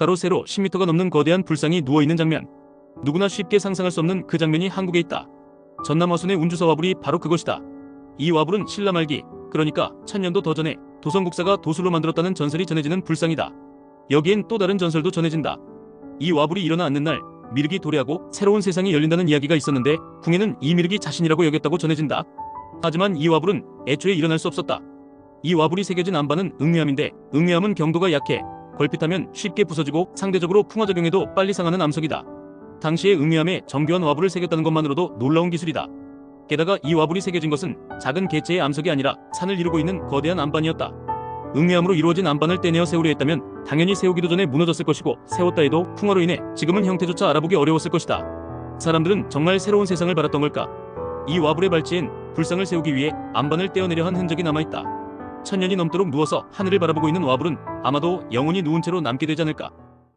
가로 세로 10m가 넘는 거대한 불상이 누워있는 장면. 누구나 쉽게 상상할 수 없는 그 장면이 한국에 있다. 전남 화순의 운주사 와불이 바로 그것이다. 이 와불은 신라 말기, 그러니까 천년도 더 전에 도성국사가 도술로 만들었다는 전설이 전해지는 불상이다. 여기엔 또 다른 전설도 전해진다. 이 와불이 일어나 앉는 날 미륵이 도래하고 새로운 세상이 열린다는 이야기가 있었는데 궁에는 이 미륵이 자신이라고 여겼다고 전해진다. 하지만 이 와불은 애초에 일어날 수 없었다. 이 와불이 새겨진 안반은 응미암인데 응미암은 경도가 약해 걸핏하면 쉽게 부서지고 상대적으로 풍화작용에도 빨리 상하는 암석이다. 당시에 응미암에 정교한 와불을 새겼다는 것만으로도 놀라운 기술이다. 게다가 이 와불이 새겨진 것은 작은 개체의 암석이 아니라 산을 이루고 있는 거대한 안반이었다. 응미암으로 이루어진 안반을 떼내어 세우려 했다면 당연히 세우기도 전에 무너졌을 것이고 세웠다 해도 풍화로 인해 지금은 형태조차 알아보기 어려웠을 것이다. 사람들은 정말 새로운 세상을 바랐던 걸까? 이 와불의 발치엔 불상을 세우기 위해 안반을 떼어내려 한 흔적이 남아있다. 천년이 넘도록 누워서 하늘을 바라보고 있는 와불은 아마도 영원히 누운 채로 남게 되지 않을까?